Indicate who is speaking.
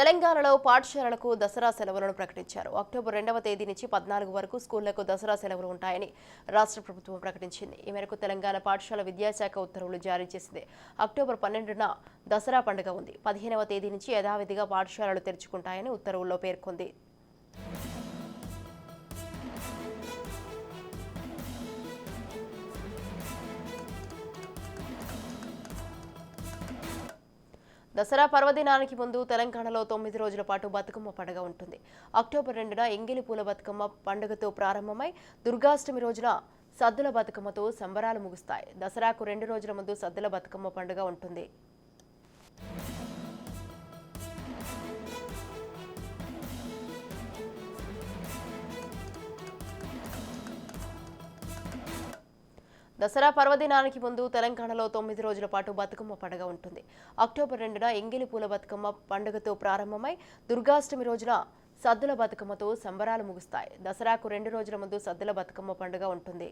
Speaker 1: తెలంగాణలో పాఠశాలలకు దసరా సెలవులను ప్రకటించారు. అక్టోబర్ రెండవ తేదీ నుంచి పద్నాలుగు వరకు స్కూళ్ళకు దసరా సెలవులు ఉంటాయని రాష్ట్ర ప్రభుత్వం ప్రకటించింది. ఈ మేరకు తెలంగాణ పాఠశాల విద్యాశాఖ ఉత్తర్వులు జారీ చేసింది. అక్టోబర్ పన్నెండున దసరా పండుగ ఉంది. పదిహేనవ తేదీ నుంచి యథావిధిగా పాఠశాలలు తెరుచుకుంటాయని ఉత్తర్వుల్లో పేర్కొంది. దసరా పర్వదినానికి ముందు తెలంగాణలో తొమ్మిది రోజుల పాటు బతుకమ్మ పండుగ ఉంటుంది. అక్టోబర్ రెండున ఎంగిలి పూల బతుకమ్మ పండుగతో ప్రారంభమై దుర్గాష్టమి రోజున సద్దుల బతుకమ్మతో సంబరాలు ముగుస్తాయి. దసరాకు రెండు రోజుల ముందు సద్దుల బతుకమ్మ పండుగ ఉంటుంది. దసరా పర్వదినానికి ముందు తెలంగాణలో తొమ్మిది రోజుల పాటు బతుకమ్మ పండుగ ఉంటుంది. అక్టోబర్ రెండున ఎంగిలి పూల బతుకమ్మ పండుగతో ప్రారంభమై దుర్గాష్టమి రోజున సద్దుల బతుకమ్మతో సంబరాలు ముగుస్తాయి. దసరాకు రెండు రోజుల ముందు సద్దుల బతుకమ్మ పండుగ ఉంటుంది.